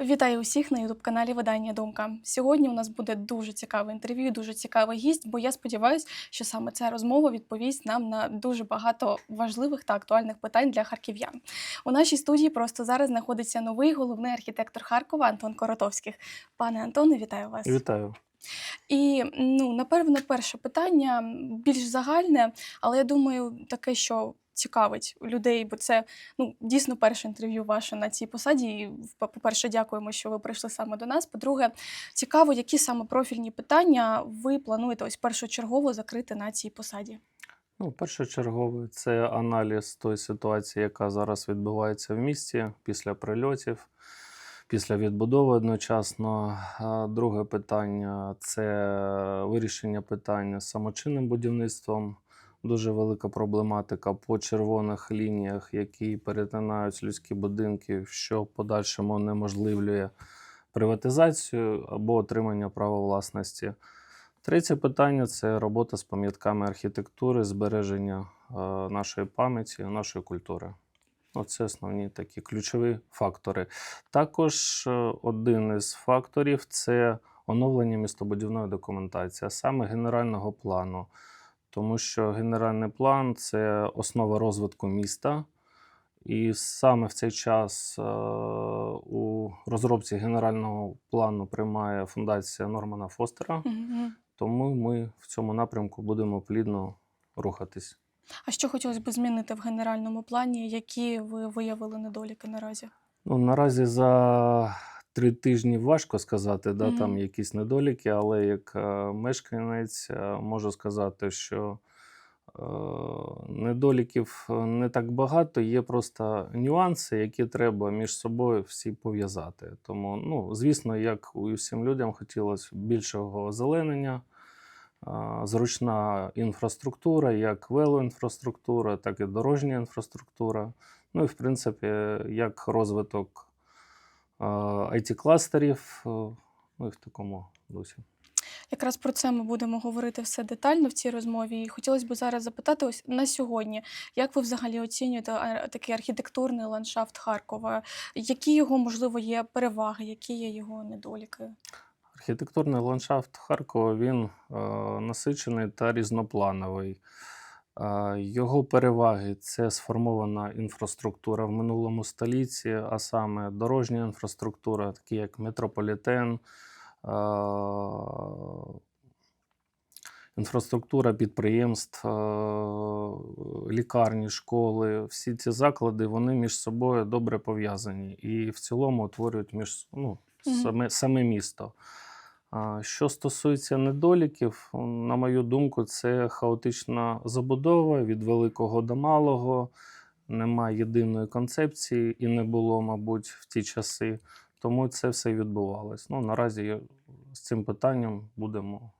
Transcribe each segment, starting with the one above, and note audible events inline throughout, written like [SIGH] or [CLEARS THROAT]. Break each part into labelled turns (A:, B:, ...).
A: Вітаю усіх на ютуб-каналі Видання Думка. Сьогодні у нас буде дуже цікаве інтерв'ю, дуже цікавий гість, бо я сподіваюся, що саме ця розмова відповість нам на дуже багато важливих та актуальних питань для харків'ян. У нашій студії просто зараз знаходиться новий головний архітектор Харкова Антон Коротовських. Пане Антоне, вітаю вас.
B: Вітаю.
A: І ну, напевно, перше питання більш загальне, але я думаю, таке, що цікавить людей, бо це ну, дійсно перше інтерв'ю ваше на цій посаді. І, по- по-перше, дякуємо, що ви прийшли саме до нас. По-друге, цікаво, які саме профільні питання ви плануєте ось першочергово закрити на цій посаді.
B: Ну, першочергове це аналіз тої ситуації, яка зараз відбувається в місті після прильотів, після відбудови одночасно. Друге питання це вирішення питання самочинним будівництвом. Дуже велика проблематика по червоних лініях, які перетинають людські будинки, що в подальшому унеможливлює приватизацію або отримання права власності. Третє питання це робота з пам'ятками архітектури, збереження е, нашої пам'яті, нашої культури. Оце основні такі ключові фактори. Також е, один із факторів це оновлення містобудівної документації, а саме генерального плану. Тому що генеральний план це основа розвитку міста. І саме в цей час е, у розробці генерального плану приймає фундація Нормана Фостера. Тому ми в цьому напрямку будемо плідно рухатись.
A: А що хотілося б змінити в генеральному плані? Які ви виявили недоліки наразі?
B: Ну, наразі за три тижні важко сказати, да, там якісь недоліки, але як е, мешканець е, можу сказати, що е, недоліків е, не так багато, є просто нюанси, які треба між собою всі пов'язати. Тому, ну, звісно, як і всім людям хотілося більшого озеленення. Зручна інфраструктура, як велоінфраструктура, так і дорожня інфраструктура. Ну і в принципі, як розвиток it кластерів ну і в такому дусі.
A: Якраз про це ми будемо говорити все детально в цій розмові. І хотілося б зараз запитати ось на сьогодні, як ви взагалі оцінюєте такий архітектурний ландшафт Харкова? Які його, можливо, є переваги, які є його недоліки?
B: Архітектурний ландшафт Харкова він е, насичений та різноплановий. Його переваги це сформована інфраструктура в минулому столітті, а саме дорожня інфраструктура, такі як метрополітен, інфраструктура підприємств, лікарні, школи. Всі ці заклади вони між собою добре пов'язані і в цілому утворюють між ну, саме, саме місто. Що стосується недоліків, на мою думку, це хаотична забудова від великого до малого. Немає єдиної концепції і не було, мабуть, в ті часи. Тому це все відбувалось. Ну, наразі з цим питанням будемо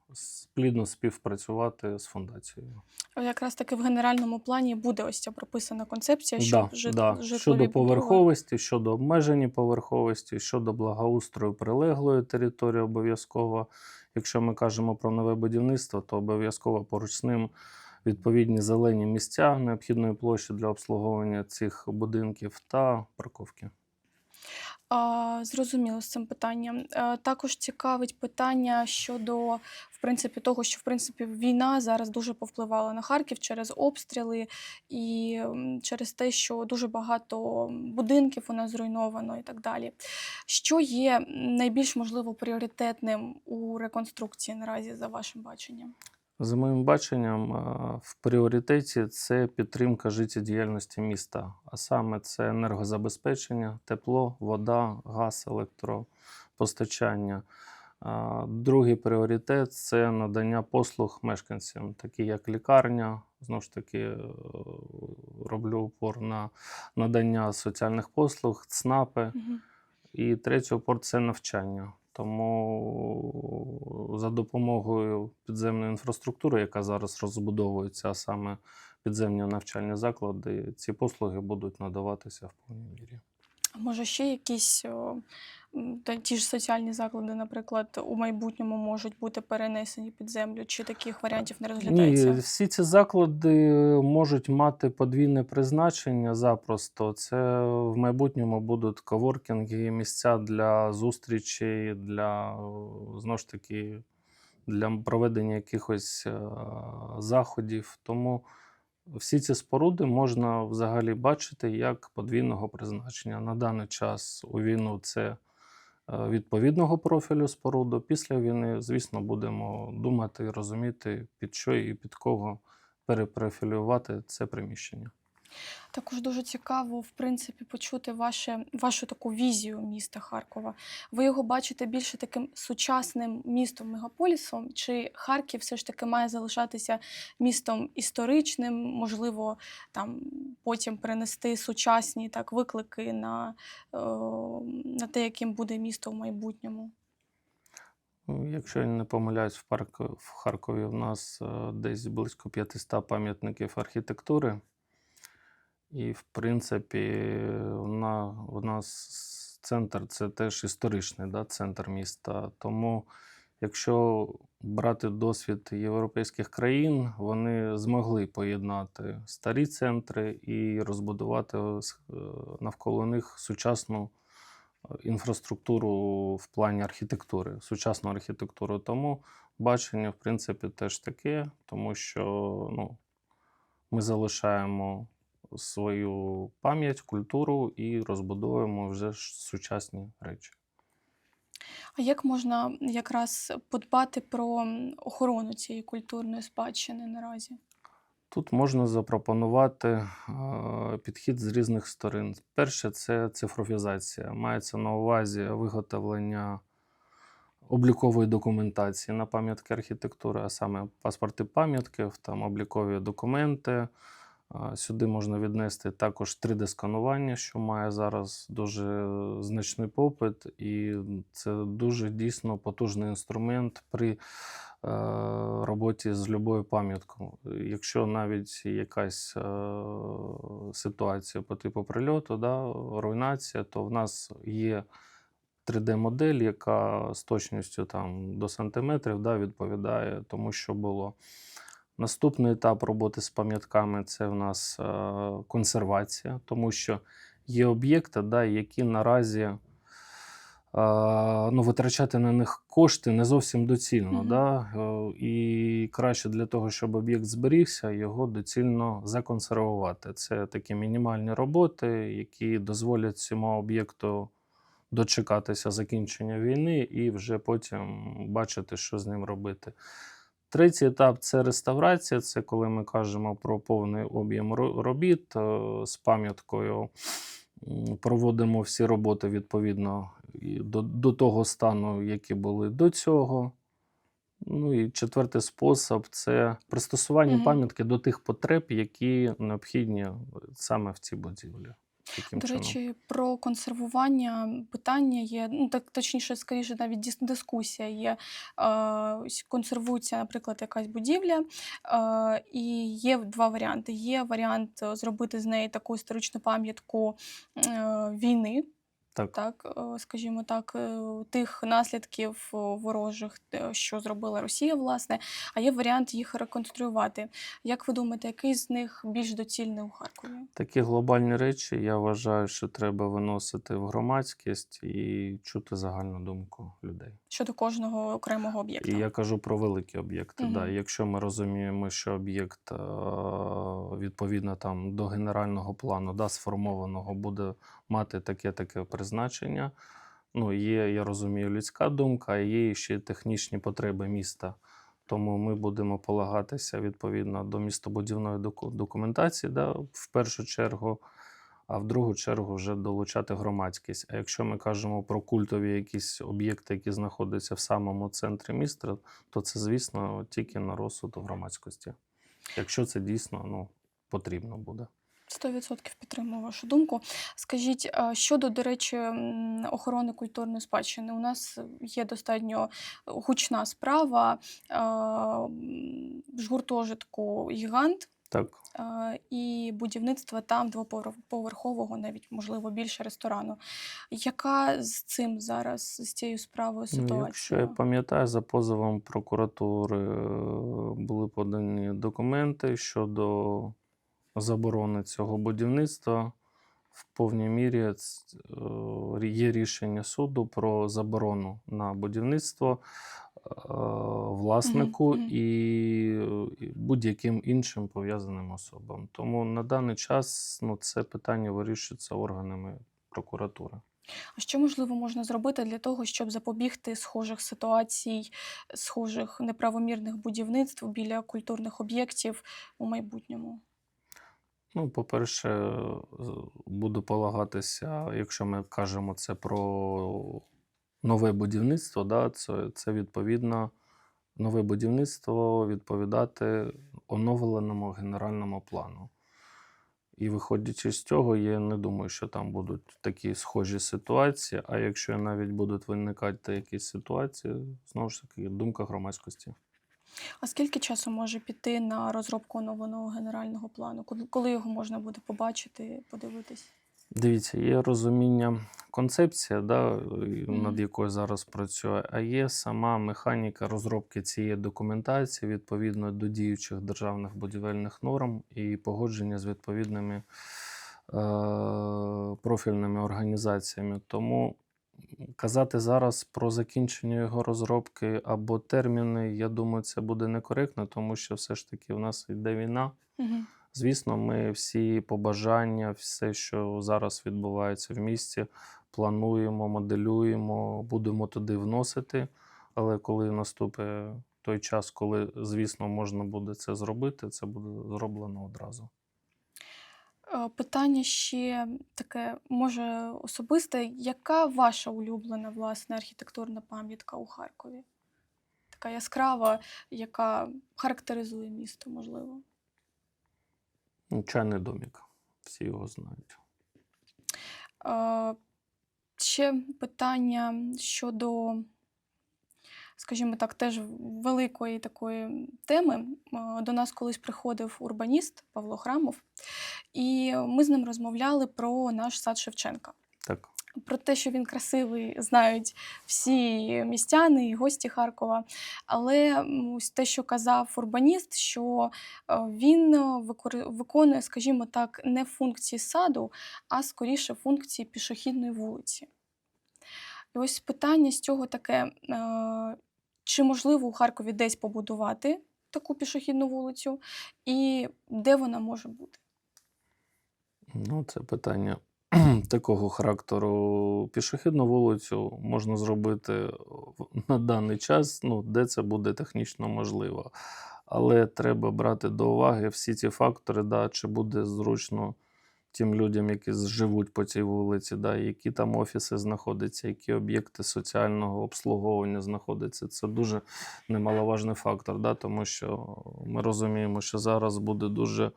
B: плідно співпрацювати з фундацією.
A: Якраз таки в генеральному плані буде ось ця прописана концепція, що
B: Да,
A: жит...
B: да. Щодо поверховості, щодо обмежені поверховості, щодо благоустрою прилеглої території обов'язково. Якщо ми кажемо про нове будівництво, то обов'язково поруч з ним відповідні зелені місця необхідної площі для обслуговування цих будинків та парковки.
A: Зрозуміло з цим питанням. Е, Також цікавить питання щодо в принципі того, що в принципі війна зараз дуже повпливала на Харків через обстріли і через те, що дуже багато будинків у нас зруйновано і так далі. Що є найбільш можливо пріоритетним у реконструкції наразі за вашим баченням?
B: За моїм баченням, е, в пріоритеті це підтримка життєдіяльності міста, а саме це енергозабезпечення, тепло, вода, газ, електропостачання. Другий пріоритет це надання послуг мешканцям, такі як лікарня. Знову ж таки, е, роблю упор на надання соціальних послуг, ЦНАПи.
A: Мгм.
B: І третій опор це навчання. Тому за допомогою підземної інфраструктури, яка зараз розбудовується, а саме підземні навчальні заклади, ці послуги будуть надаватися в повній мірі.
A: Може, ще якісь о, та ті ж соціальні заклади, наприклад, у майбутньому можуть бути перенесені під землю, чи таких варіантів не
B: Ні, всі ці заклади можуть мати подвійне призначення запросто. Це в майбутньому будуть коворкінги, місця для зустрічей, для е, знову ж таки для проведення якихось е, заходів. Тому всі ці споруди можна взагалі бачити як подвійного призначення. На даний час у війну це е, відповідного профілю споруду. Після війни, звісно, будемо думати і розуміти, під що і під кого перепрофілювати це приміщення.
A: Також дуже цікаво, в принципі, почути ваше, вашу таку візію міста Харкова. Ви його бачите більше таким сучасним містом мегаполісом, чи Харків все ж таки має залишатися містом історичним, можливо, там потім перенести сучасні так виклики на, е, на те, яким буде місто в майбутньому?
B: Ну, Якщо я не помиляюсь, в, парк, в Харкові в нас е, десь близько 500 пам'ятників архітектури. І, в принципі, на, у нас центр це теж історичний да, центр міста. Тому, якщо брати досвід європейських країн, вони змогли поєднати старі центри і розбудувати е, навколо них сучасну е, інфраструктуру в плані архітектури, сучасну архітектуру. Тому бачення, в принципі, теж таке, тому що ну, ми залишаємо свою пам'ять, культуру і розбудовуємо вже сучасні речі.
A: А як можна якраз подбати про охорону цієї культурної спадщини наразі?
B: Тут можна запропонувати підхід з різних сторон. Перше це цифровізація. Мається на увазі виготовлення облікової документації на пам'ятки архітектури, а саме паспорти пам'ятків, там облікові документи. Сюди можна віднести також 3D-сканування, що має зараз дуже значний попит, і це дуже дійсно потужний інструмент при е, роботі з любою пам'яткою. Якщо навіть якась е, ситуація по типу прильоту, да, руйнація, то в нас є 3D-модель, яка з точністю там, до сантиметрів да, відповідає тому, що було. Наступний етап роботи з пам'ятками це в нас е, консервація, тому що є об'єкти, да, які наразі е, ну, витрачати на них кошти не зовсім доцільно.
A: Мгм.
B: Да? Е, і краще для того, щоб об'єкт зберігся, його доцільно законсервувати. Це такі мінімальні роботи, які дозволять цьому об'єкту дочекатися закінчення війни і вже потім бачити, що з ним робити. Третій етап це реставрація. Це коли ми кажемо про повний об'єм робіт е, з пам'яткою. Проводимо всі роботи відповідно до, до того стану, які були до цього. Ну і четвертий спосіб це пристосування
A: Мгм.
B: пам'ятки до тих потреб, які необхідні саме в цій будівлі. Таким
A: До
B: чином.
A: речі, про консервування питання є, ну так точніше, скоріше, навіть дискусія є. Е, консервується, наприклад, якась будівля, е, і є два варіанти. Є варіант е, зробити з неї таку історичну пам'ятку е, війни,
B: Так.
A: так, е, скажімо так, е, тих наслідків е, ворожих, що зробила Росія, власне, а є варіант їх реконструювати. Як ви думаєте, який з них більш доцільний у Харкові?
B: Такі глобальні речі, я вважаю, що треба виносити в громадськість і чути загальну думку людей.
A: Щодо кожного окремого об'єкта?
B: І я кажу про великі об'єкти. Да. Якщо ми розуміємо, що об'єкт відповідно там до генерального плану да, сформованого буде мати таке таке призначення. Ну, є, я розумію, людська думка, а є ще технічні потреби міста. Тому ми будемо полагатися відповідно до містобудівної документації, да, в першу чергу, а в другу чергу вже долучати громадськість. А якщо ми кажемо про культові якісь об'єкти, які знаходяться в самому центрі міста, то це, звісно, тільки на розсуд громадськості. Якщо це дійсно ну, потрібно буде.
A: 100% підтримую вашу думку. Скажіть, щодо, до речі, охорони культурної спадщини, у нас є достатньо гучна справа гуртожитку гігант.
B: Так.
A: і будівництва там двоповерхового, навіть можливо більше ресторану. Яка з цим зараз з цією справою
B: Ну, якщо я
A: ситуація?
B: пам'ятаю, за позовом прокуратури е, були подані документи щодо заборони цього будівництва. В повній мірі е, є рішення суду про заборону на будівництво е, власнику і будь-яким іншим пов'язаним особам. Тому на даний час ну, це питання вирішується органами прокуратури.
A: А що можливо можна зробити для того, щоб запобігти схожих ситуацій, схожих неправомірних будівництв біля культурних об'єктів у майбутньому?
B: Ну, по-перше, буду полагатися, якщо ми кажемо це про нове будівництво, да, це, це відповідно нове будівництво відповідати оновленому генеральному плану. І виходячи з цього, я не думаю, що там будуть такі схожі ситуації. А якщо навіть будуть виникати якісь ситуації, знову ж таки, думка громадськості.
A: А скільки часу може піти на розробку оновленого генерального плану? Коли- його можна буде побачити, подивитись?
B: Дивіться, є розуміння концепція, да, над якою зараз працює, а є сама механіка розробки цієї документації відповідно до діючих державних будівельних норм і погодження з відповідними е, профільними організаціями. Тому казати зараз про закінчення його розробки або терміни, я думаю, це буде некоректно, тому що все ж таки в нас йде війна.
A: Угу.
B: Звісно, ми всі побажання, все, що зараз відбувається в місті, плануємо, моделюємо, будемо туди вносити. Але коли наступить той час, коли, звісно, можна буде це зробити, це буде зроблено одразу.
A: Е, Питання ще таке, може, особисте. Яка ваша улюблена власне архітектурна пам'ятка у Харкові? Така яскрава, яка характеризує місто, можливо.
B: Ну, Чайний домік, всі його знають.
A: Е, Ще питання щодо, скажімо так, теж великої такої теми. Е, До нас колись приходив урбаніст Павло Храмов, і ми з ним розмовляли про наш сад Шевченка.
B: Так.
A: Про те, що він красивий, знають всі містяни і гості Харкова. Але ось те, що казав урбаніст, що е, він е, виконує, скажімо так, не функції саду, а скоріше функції пішохідної вулиці. І ось питання з цього таке: чи можливо у Харкові десь побудувати таку пішохідну вулицю, і де вона може бути?
B: Ну, це питання [CLEARS THROAT] такого характеру. Пішохідну вулицю можна зробити на даний час, ну, де це буде технічно можливо. Але треба брати до уваги всі ці фактори, да, чи буде зручно тим людям, які живуть по цій вулиці, да, які там офіси знаходяться, які об'єкти соціального обслуговування знаходяться. Це дуже немаловажний фактор, да, тому що ми розуміємо, що зараз буде дуже е,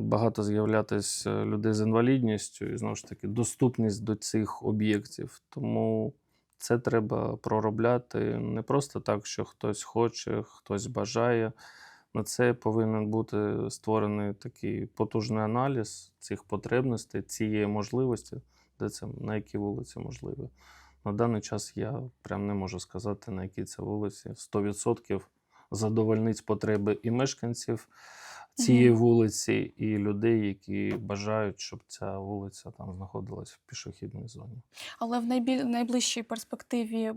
B: багато з'являтись е, людей з інвалідністю, і знову ж таки доступність до цих об'єктів. Тому це треба проробляти не просто так, що хтось хоче, хтось бажає. На це повинен бути створений такий потужний аналіз цих потребностей, цієї можливості, де це на якій вулиці можливо. На даний час я прям не можу сказати, на якій це вулиці 100% задовольнить потреби і мешканців цієї
A: Мгм.
B: вулиці, і людей, які бажають, щоб ця вулиця там знаходилась в пішохідній зоні.
A: Але в найбіль... найближчій перспективі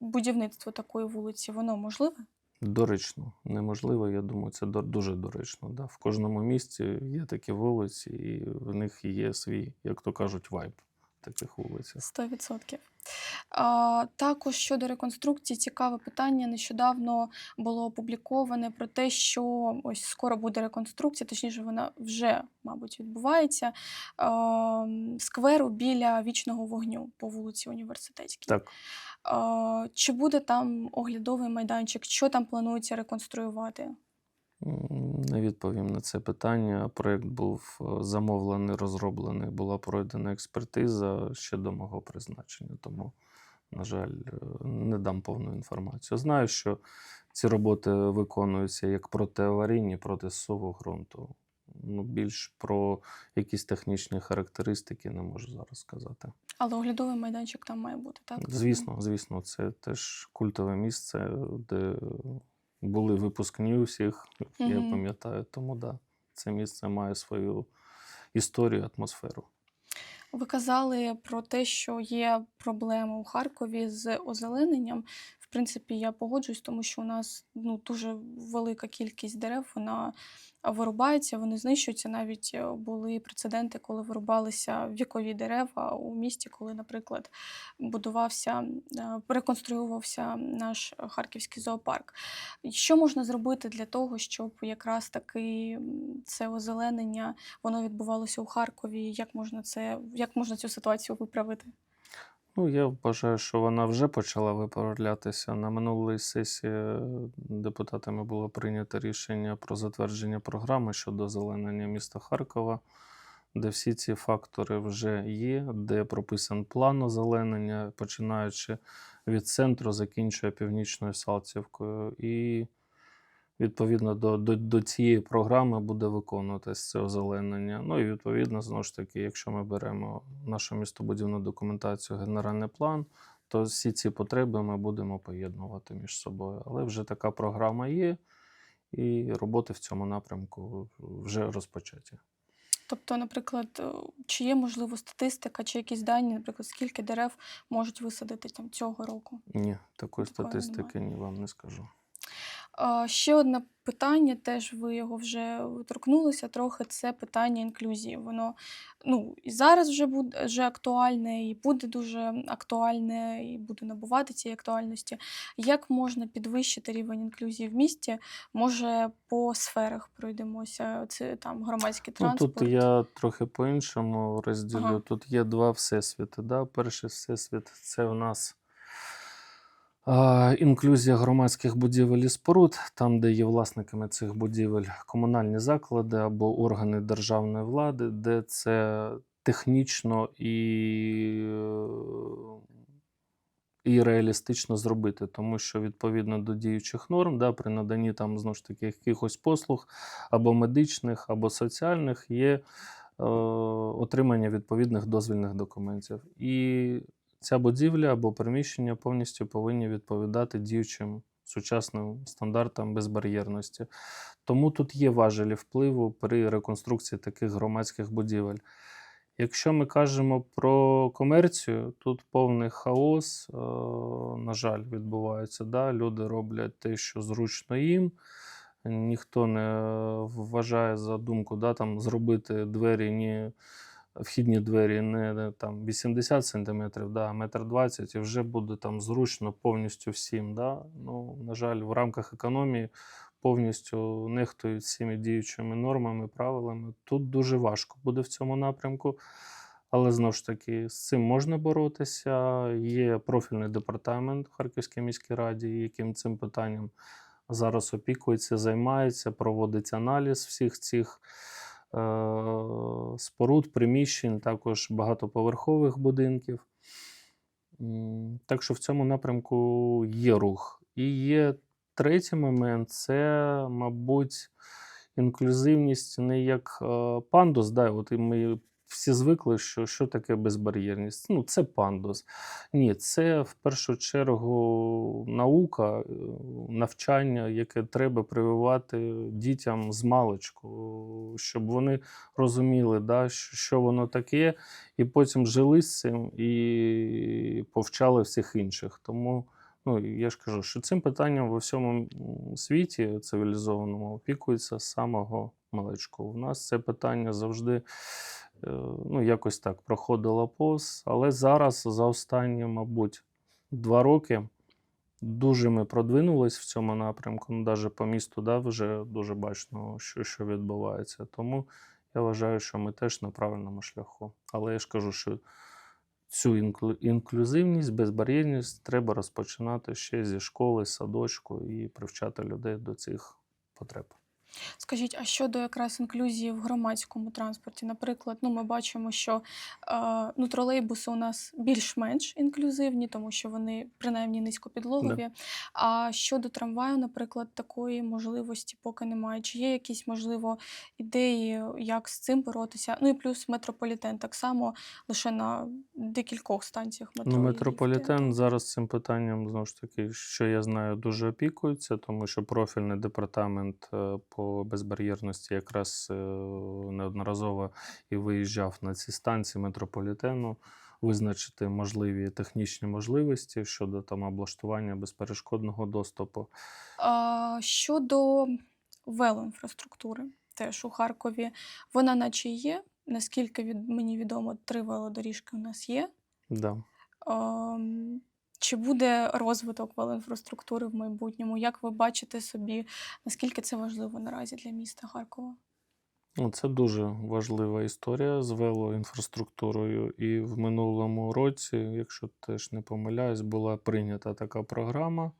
A: будівництво такої вулиці, воно можливе?
B: Доречно, неможливо, я думаю, це дуже доречно. Да? В кожному місті є такі вулиці, і в них є свій, як то кажуть, вайб таких вулицях.
A: 100%. А, також щодо реконструкції, цікаве питання. Нещодавно було опубліковане про те, що ось скоро буде реконструкція, точніше, вона вже, мабуть, відбувається. А, скверу біля вічного вогню по вулиці Університетській.
B: Так,
A: чи буде там оглядовий майданчик? Що там планується реконструювати?
B: не відповім на це питання. Проєкт був е, замовлений, розроблений, була пройдена експертиза ще до мого призначення. Тому на жаль, е, не дам повну інформацію. Знаю, що ці роботи виконуються як протиаварійні, проти суву ґрунту. Ну, більш про якісь технічні характеристики не можу зараз сказати.
A: Але оглядовий майданчик там має бути, так?
B: Звісно, звісно, це теж культове місце, де були випускні у всіх, я пам'ятаю. Тому да, це місце має свою історію, атмосферу.
A: Ви казали про те, що є проблеми у Харкові з озелененням. Принципі, я погоджуюсь, тому що у нас ну, дуже велика кількість дерев, вона вирубається, вони знищуються. Навіть е, були прецеденти, коли вирубалися вікові дерева у місті, коли, наприклад, будувався, е, реконструювався наш харківський зоопарк. Що можна зробити для того, щоб якраз таки це озеленення воно відбувалося у Харкові? Як можна це, як можна цю ситуацію виправити?
B: Ну, я вважаю, що вона вже почала виправлятися. На минулій сесії е, депутатами було прийнято рішення про затвердження програми щодо озеленення міста Харкова, де всі ці фактори вже є, де прописан план озеленення, починаючи від центру, закінчує північною Салтівкою. І відповідно до, до, до цієї програми буде виконуватися це озеленення. Ну і відповідно, знову ж таки, якщо ми беремо нашу містобудівну документацію, генеральний план, то всі ці потреби ми будемо поєднувати між собою. Але вже така програма є, і роботи в цьому напрямку вже розпочаті.
A: Тобто, наприклад, е, чи є можливо статистика, чи якісь дані, наприклад, скільки дерев можуть висадити там цього року?
B: Ні, такої
A: Такої
B: статистики ні вам не скажу.
A: Ще одне питання, теж ви його вже торкнулися трохи. Це питання інклюзії. Воно ну і зараз вже буде вже актуальне, і буде дуже актуальне, і буде набувати цієї актуальності. Як можна підвищити рівень інклюзії в місті? Може, по сферах пройдемося. Це там громадський
B: Ну,
A: транспорт.
B: тут я трохи по-іншому розділю.
A: Ага.
B: Тут є два всесвіти. Да? Перший всесвіт це в нас інклюзія громадських будівель і споруд, там, де є власниками цих будівель комунальні заклади або органи державної влади, де це технічно і, е, і реалістично зробити, тому що відповідно до діючих норм, да, при наданні там знову ж таки якихось послуг або медичних, або соціальних є е, отримання відповідних дозвільних документів. І ця будівля або приміщення повністю повинні відповідати діючим сучасним стандартам безбар'єрності. Тому тут є важелі впливу при реконструкції таких громадських будівель. Якщо ми кажемо про комерцію, тут повний хаос, е, на жаль, відбувається. Да? Люди роблять те, що зручно їм. Ніхто не вважає за думку да, там, зробити двері, ні, вхідні двері не, там, 80 см, да, метр 20 і вже буде там зручно повністю всім. Да? Ну, на жаль, в рамках економії повністю нехтують всіми діючими нормами, правилами. Тут дуже важко буде в цьому напрямку. Але знову ж таки, з цим можна боротися. Є профільний департамент в Харківській міській раді, яким цим питанням зараз опікується, займається, проводить аналіз всіх цих споруд, приміщень, також багатоповерхових будинків. Так що в цьому напрямку є рух. І є третій момент це, мабуть, інклюзивність не як е, пандус. Да, от і ми всі звикли, що, що таке безбар'єрність. Ну, це пандус. Ні, це в першу чергу наука, е, навчання, яке треба прививати дітям з маличку, щоб вони розуміли, да, що воно таке, і потім жили з цим і повчали всіх інших. Тому ну, я ж кажу, що цим питанням во всьому світі цивілізованому опікується з самого маличку. У нас це питання завжди ну, якось так проходило повз, але зараз за останні, мабуть, два роки дуже ми продвинулись в цьому напрямку. Ну, навіть по місту да, вже дуже бачно, що, що відбувається. Тому я вважаю, що ми теж на правильному шляху. Але я ж кажу, що цю інклю- інклюзивність, безбар'єрність треба розпочинати ще зі школи, садочку і привчати людей до цих потреб.
A: Скажіть, а щодо якраз інклюзії в громадському транспорті? Наприклад, ну, ми бачимо, що е, ну, тролейбуси у нас більш-менш інклюзивні, тому що вони принаймні низькопідлогові. А щодо трамваю, наприклад, такої можливості поки немає. Чи є якісь, можливо, ідеї, як з цим боротися? Ну і плюс метрополітен так само лише на декількох станціях метро.
B: Ну, метрополітен зараз цим питанням, знову ж таки, що я знаю, дуже опікується, тому що профільний департамент е, по безбар'єрності якраз е, неодноразово і виїжджав на ці станції метрополітену, визначити можливі технічні можливості щодо там облаштування безперешкодного доступу.
A: А, щодо велоінфраструктури, теж у Харкові, вона наче є. Наскільки від мені відомо, три велодоріжки у нас є.
B: Да.
A: Ам, Чи буде розвиток велоінфраструктури в майбутньому? Як ви бачите собі, наскільки це важливо наразі для міста Харкова?
B: Ну, Це дуже важлива історія з велоінфраструктурою. І в минулому році, якщо теж не помиляюсь, була прийнята така програма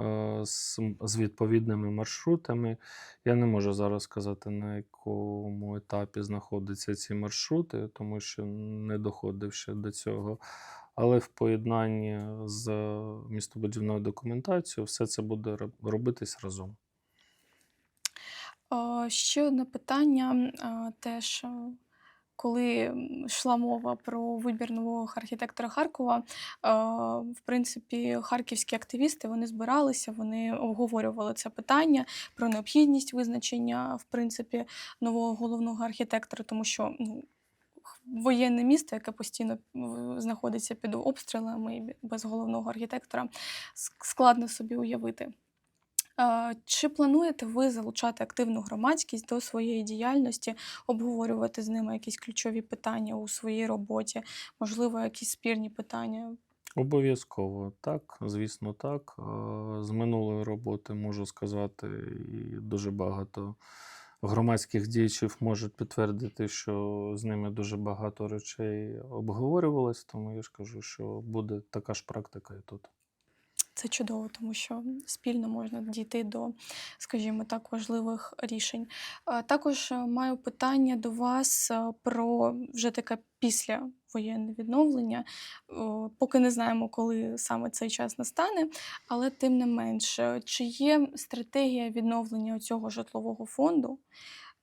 B: е, з, з відповідними маршрутами. Я не можу зараз сказати, на якому етапі знаходяться ці маршрути, тому що не доходив ще до цього. Але в поєднанні з містобудівною документацією все це буде робитись разом.
A: Ще одне питання теж. Коли йшла мова про вибір нового архітектора Харкова, в принципі, харківські активісти вони збиралися, вони обговорювали це питання про необхідність визначення в принципі нового головного архітектора, тому що ну, воєнне місто, яке постійно знаходиться під обстрілами і без головного архітектора, складно собі уявити. Е, Чи плануєте ви залучати активну громадськість до своєї діяльності, обговорювати з ними якісь ключові питання у своїй роботі, можливо, якісь спірні питання?
B: Обов'язково так, звісно, так. Е, З минулої роботи можу сказати, і дуже багато громадських діячів можуть підтвердити, що з ними дуже багато речей обговорювалось, тому я ж кажу, що буде така ж практика і тут.
A: Це чудово, тому що спільно можна дійти до, скажімо так, важливих рішень. Також е, маю питання до вас е, про вже таке післявоєнне відновлення. Поки не знаємо, коли саме цей час настане, але тим не менше, чи є стратегія відновлення цього житлового фонду?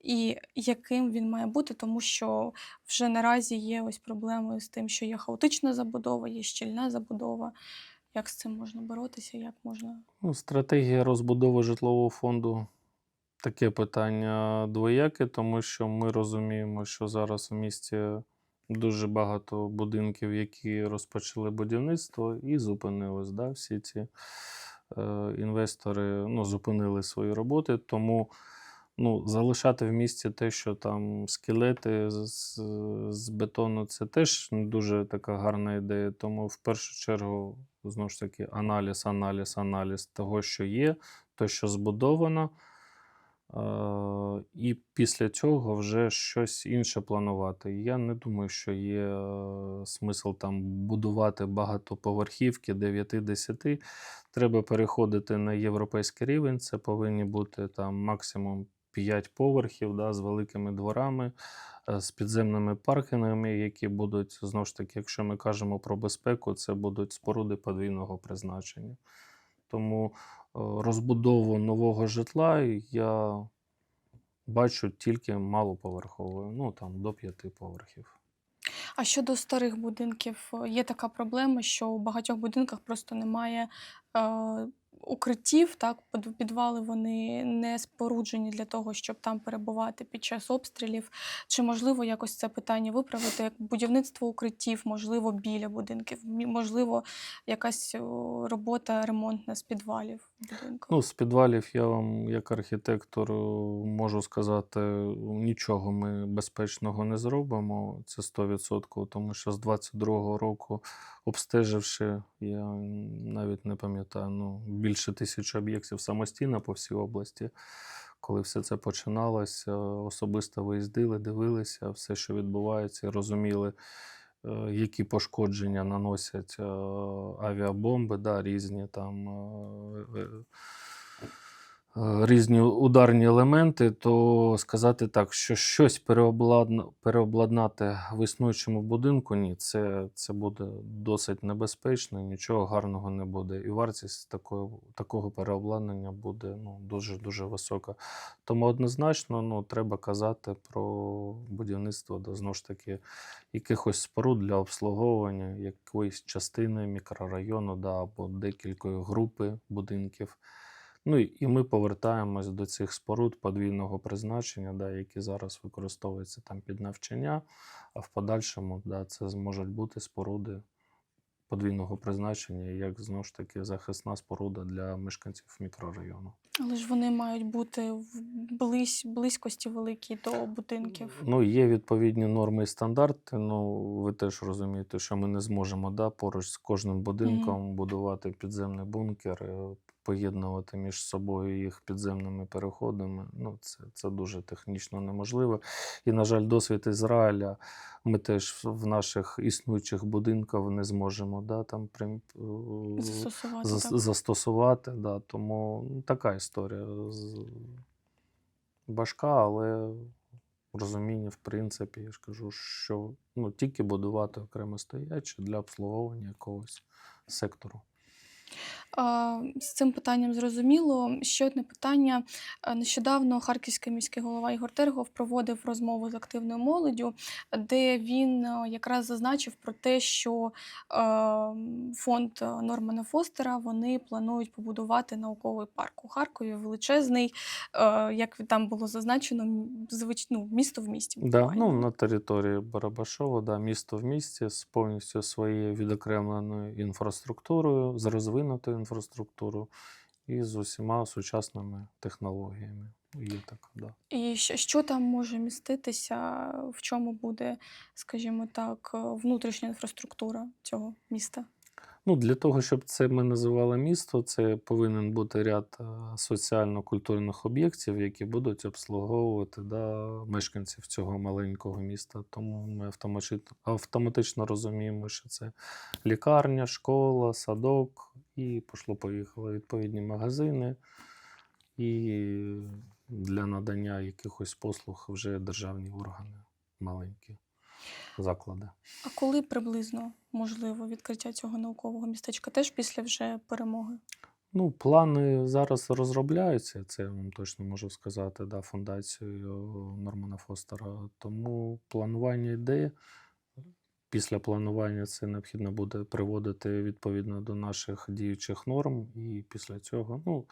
A: І яким він має бути, тому що вже наразі є ось проблеми з тим, що є хаотична забудова, є щільна забудова. Як з цим можна боротися? Як можна.
B: Ну, стратегія розбудови житлового фонду таке питання двояке, тому що ми розуміємо, що зараз в місті дуже багато будинків, які розпочали будівництво і зупинились. Да? Всі ці е, інвестори ну, зупинили свої роботи. Тому ну, залишати в місті те, що там скелети з, з- бетону, це теж не дуже така гарна ідея. Тому в першу чергу, знову ж таки, аналіз, аналіз, аналіз того, що є, то, що збудовано. Е, І після цього вже щось інше планувати. Я не думаю, що є е, смисл там будувати багатоповерхівки 9-10. Треба переходити на європейський рівень. Це повинні бути там максимум 5 поверхів да, з великими дворами, е, з підземними паркінгами, які будуть, знову ж таки, якщо ми кажемо про безпеку, це будуть споруди подвійного призначення. Тому е, розбудову нового житла я бачу тільки малоповерховою, ну там до п'яти поверхів.
A: А щодо старих будинків, е, є така проблема, що у багатьох будинках просто немає укриттів, так, під- підвали вони не споруджені для того, щоб там перебувати під час обстрілів. Чи можливо якось це питання виправити, як будівництво укриттів, можливо, біля будинків, можливо, якась робота ремонтна з підвалів будинку?
B: Ну, з підвалів я вам, як архітектор, можу сказати, нічого ми безпечного не зробимо. Це 100%, тому що з 22-го року, обстеживши, я навіть не пам'ятаю, ну, більше тисячі об'єктів самостійно по всій області. Коли все це починалося, особисто виїздили, дивилися все, що відбувається, і розуміли, е, які пошкодження наносять е, авіабомби, да, різні там е, різні ударні елементи, то сказати так, що щось переобладна, переобладнати в існуючому будинку, ні, це, це буде досить небезпечно, нічого гарного не буде. І вартість такого, такого переобладнання буде ну, дуже-дуже висока. Тому однозначно ну, треба казати про будівництво да, знову ж таки якихось споруд для обслуговування якоїсь частини мікрорайону да, або декілької групи будинків. Ну і ми повертаємось до цих споруд подвійного призначення, да, які зараз використовуються там під навчання, а в подальшому да, це зможуть бути споруди подвійного призначення, як знову ж таки захисна споруда для мешканців мікрорайону.
A: Але ж вони мають бути в близь, близькості великій до будинків.
B: Ну, є відповідні норми і стандарти. Ну, ви теж розумієте, що ми не зможемо да, поруч з кожним будинком будувати підземний бункер, е, поєднувати між собою їх підземними переходами. Ну, це, це дуже технічно неможливо. І, на жаль, досвід Ізраїля ми теж в наших існуючих будинках не зможемо да, там, прям, е,
A: Застосувати
B: зас-
A: так.
B: застосувати. Да, тому ну, така історія. Важка, але розуміння, в принципі, я ж кажу, що ну, тільки будувати окремо стояче для обслуговування якогось сектору.
A: З цим питанням зрозуміло. Ще одне питання. Е, Нещодавно харківський міський голова Ігор Тергов проводив розмову з активною молоддю, де він е, якраз зазначив про те, що е, фонд Нормана Фостера вони планують побудувати науковий парк у Харкові, величезний, як там було зазначено, звич... ну, місто в місті.
B: Да, ну, на території Барабашова, да, місто в місті з повністю своєю відокремленою інфраструктурою, з розвинутою інфраструктурою і з усіма сучасними технологіями. Є така, да.
A: І що, що там може міститися, в чому буде, скажімо так, внутрішня інфраструктура цього міста?
B: Ну, для того, щоб це ми називали місто, це повинен бути ряд е, соціально-культурних об'єктів, які будуть обслуговувати да, мешканців цього маленького міста. Тому ми автоматично, автоматично розуміємо, що це лікарня, школа, садок і пошло-поїхало відповідні магазини. І для надання якихось послуг вже державні органи маленькі заклади.
A: А коли приблизно можливо відкриття цього наукового містечка? Теж після вже перемоги?
B: Ну, плани зараз розробляються, це я вам точно можу сказати, да, фундацією Нормана Фостера. Тому планування йде. Після планування це необхідно буде приводити відповідно до наших діючих норм. І після цього, ну,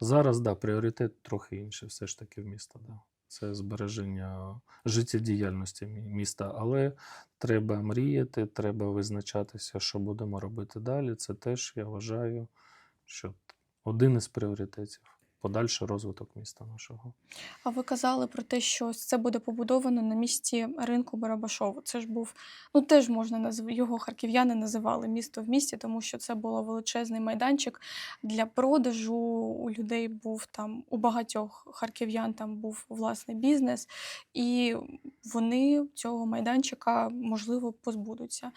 B: зараз, да, пріоритет трохи інший, все ж таки в міста. Да. Це збереження життєдіяльності міста. Але треба мріяти, треба визначатися, що будемо робити далі. Це теж, я вважаю, що один із пріоритетів подальший розвиток міста нашого.
A: А ви казали про те, що це буде побудовано на місці ринку Барабашово. Це ж був, ну теж можна назв... його харків'яни називали місто в місті, тому що це було величезний майданчик для продажу. У людей був там, у багатьох харків'ян там був власний бізнес, і вони цього майданчика можливо позбудуться.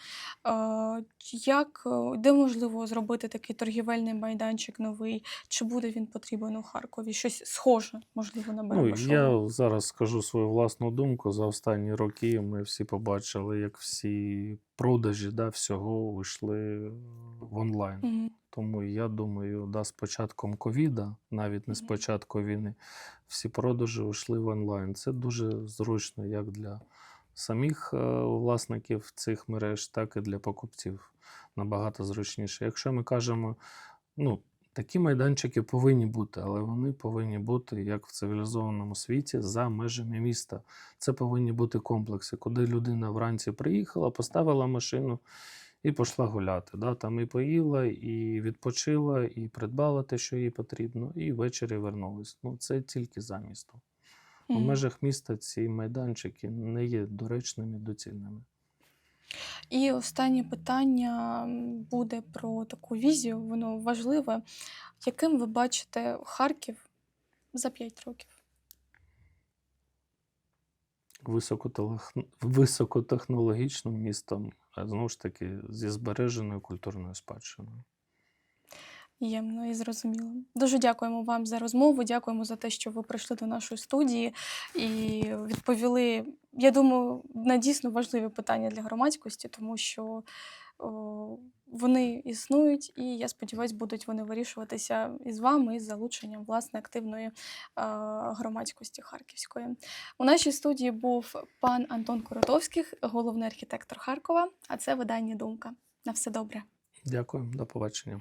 A: Е, Як де можливо зробити такий торгівельний майданчик новий? Чи буде він потрібен у Харкові? Щось схоже, можливо, на
B: Ну,
A: Барабашово?
B: я зараз скажу свою власну думку. За останні роки ми всі побачили, як всі продажі да, всього йшли в онлайн.
A: Мгм.
B: Тому я думаю, да, з початком ковіда, навіть не з початку війни, всі продажі йшли в онлайн. Це дуже зручно як для самих е, власників цих мереж, так і для покупців. Набагато зручніше. Якщо ми кажемо, ну, такі майданчики повинні бути, але вони повинні бути як в цивілізованому світі за межами міста. Це повинні бути комплекси, куди людина вранці приїхала, поставила машину і пішла гуляти. Да? Там і поїла, і відпочила, і придбала те, що їй потрібно, і ввечері вернулась. Ну, це тільки за містом. У межах міста ці майданчики не є доречними, доцільними.
A: І останнє питання буде про таку візію, воно важливе. Яким ви бачите Харків за 5 років?
B: Високотехнологічним містом, знову ж таки, зі збереженою культурною спадщиною.
A: Ємно і зрозуміло. Дуже дякуємо вам за розмову. Дякуємо за те, що ви прийшли до нашої студії і відповіли, я думаю, на дійсно важливі питання для громадськості, тому що о, вони існують, і я сподіваюся, будуть вони вирішуватися із вами, із залученням власне активної е, громадськості Харківської. У нашій студії був пан Антон Коротовський, головний архітектор Харкова. А це видання Думка. На все добре.
B: Дякую, до побачення.